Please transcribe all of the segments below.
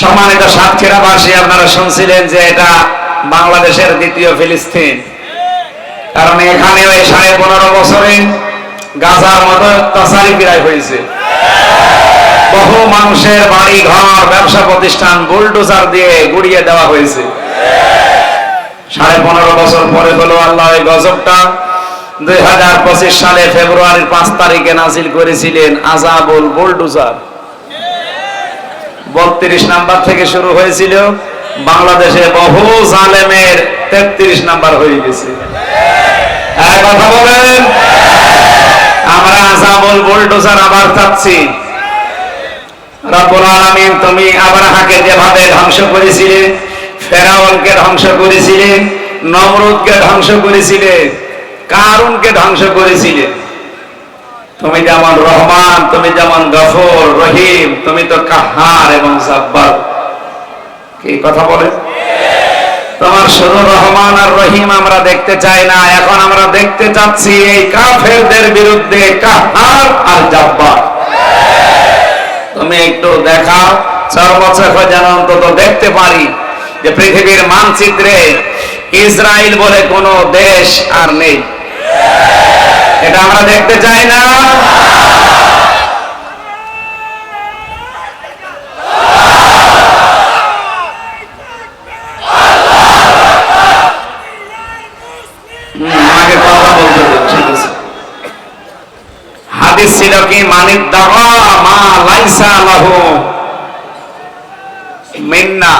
সম্মানিত সাতক্ষীরাবাসী আপনারা শুনছিলেন যে এটা বাংলাদেশের দ্বিতীয় ফিলিস্তিন। কারণ এখানে ওই সাড়ে পনেরো বছরে গাজার মতো তাসারি বিরায় হয়েছে। বহু মানুষের বাড়ি, ঘর, ব্যবসা প্রতিষ্ঠান বুলডোজার দিয়ে গুড়িয়ে দেওয়া হয়েছে। সাড়ে পনেরো বছর পরে হলো আল্লাহ গজবটা। দুই হাজার পঁচিশ সালে ফেব্রুয়ারির পাঁচ তারিখে নাজিল করেছিলেন আজাবুল বুলডোজার। বত্রিশ নাম্বার থেকে শুরু হয়েছিল। বাংলাদেশে বহু জালেমের তেত্রিশ নাম্বার হয়ে গেছে। কথা বলেন। আমরা বুলডোজার আবার চাচ্ছি রব্বুল আলামিন, তুমি আব্রাহাকে যেভাবে ধ্বংস করেছিলে, ফেরাউনকে ধ্বংস করেছিলে, নমরুদকে ধ্বংস করেছিলে, কারুনকে ধ্বংস করেছিলে। তুমি যেমন রহমান, তুমি যেমন গফর, রহিম, তুমি তো কাহার এবং সাব্বার কি কথা বলে? তোমার শুধু রহমান আর রহিম আমরা দেখতে চাই না, এখন আমরা দেখতে চাচ্ছি এই কাফেরদের বিরুদ্ধে কাহার আর জাব্বার। তুমি একটু দেখাও সর্বচক্ষ যেন অন্তত দেখতে পারি যে পৃথিবীর মানচিত্রে ইসরায়েল বলে কোনো দেশ আর নেই। এটা আমরা দেখতে চাই না। হাদিস মানিক মা লাইসা লাহু মিন্না।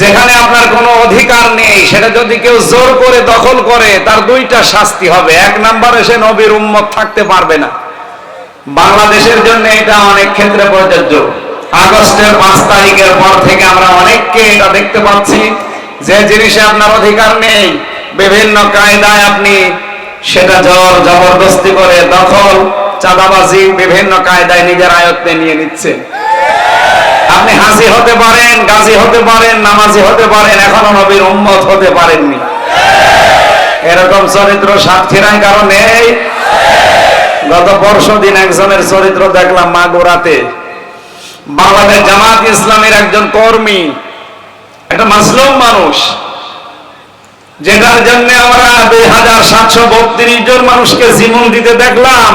যেখানে আপনার কোনো অধিকার নেই, সেটা যদি কেউ জোর করে দখল করে, তার দুইটা শাস্তি হবে। এক নম্বরে সে নবীর উম্মত থাকতে পারবে না। বাংলাদেশের জন্য এটা অনেক ক্ষেত্রে প্রযোজ্য। আগস্টের পাঁচ তারিখের পর থেকে আমরা অনেককে এটা দেখতে পাচ্ছি যে জিনিসে আপনার অধিকার নেই। বিভিন্ন কায়দায় আপনি সেটা জোর জবরদস্তি করে দখল, চাঁদাবাজি বিভিন্ন কায়দায় নিজের আয়ত্তে নিয়ে নিচ্ছে আপনি হাসি হতে পারেন, গাজী হতে পারেন, নামাজি হতে পারেন, এখনও নবীর উম্মত হতে পারেননি। এরকম চরিত্র সাতক্ষীরায় কারণ নেই। গত পরশু দিন একজনের চরিত্র দেখলাম মাগুরাতে বাংলাদেশ জামাত ইসলামের একজন কর্মী, একটা মাসলুম মানুষ, যেটার জন্য আমরা দুই হাজার সাতশো বত্রিশ জন মানুষকে জীবন দিতে দেখলাম,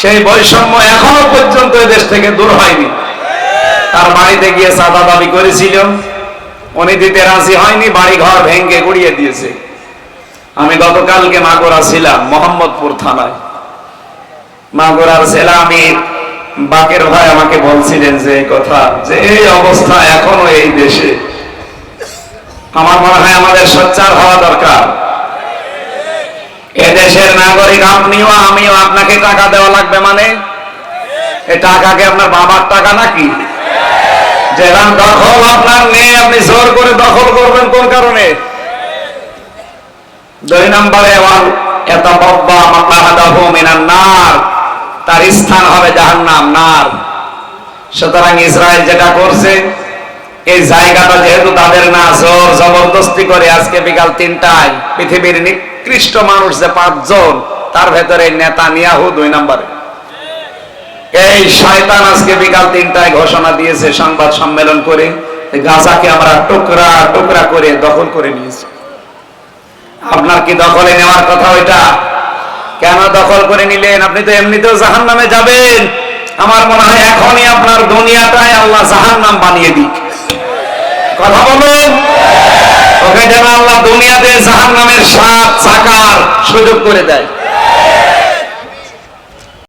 সেই বৈষম্য এখনও পর্যন্ত এ দেশ থেকে দূর হয়নি। বাড়িতে গিয়ে চাঁদা দাবি করেছিল। উনি দিতে রাজি হয়নি বাড়ি ঘর ভেঙ্গে গুড়িয়ে দিয়েছে। আমি গতকালকে মাগুরা ছিলাম, মোহাম্মদপুর থানায়। মাগুরার ছেলে আমি বাকের ভাই আমাকে বলছিলেন যে কথা, যে এই অবস্থা এখনও এই দেশে। আমার মনে হয় আমাদের সোচ্চার হওয়া দরকার। এ দেশের নাগরিক আপনিও আমিও, আপনাকে টাকা দেওয়া লাগবে মানে? এই টাকাকে আপনার বাবার টাকা নাকি? দখল আপনার নেই, আপনি জোর করে দখল করবেন কোন কারণে? দুই নম্বরে মিনান নার, তার স্থান হবে নার। সুতরাং ইসরায়েল যেটা করছে, এই জায়গাটা যেহেতু তাদের না, জোর জবরদস্তি করে আজকে বিকাল তিনটায় পৃথিবীর নিকৃষ্ট মানুষ যে পাঁচজন, তার ভেতরে নেতা নিয়াহু দুই নম্বরে। এই শয়তান আজকে বিকাল তিনটায় ঘোষণা দিয়েছে, সংবাদ সম্মেলন করে। গাজাকে আমরা টুকরা টুকরা করে দখল করে নিয়েছি। আপনার কি দখলে নেওয়ার কথা ওইটা? কেন দখল করে নিলেন? আপনি তো এমনিতেও জাহান নামে যাবেন। আমার মনে হয় এখনই আপনার দুনিয়াটাই আল্লাহ জাহান নাম বানিয়ে দিক। কথা বলুন ওকে যেন আল্লাহ দুনিয়াতে জাহান নামের সাত চাকার সুযোগ করে দেয়।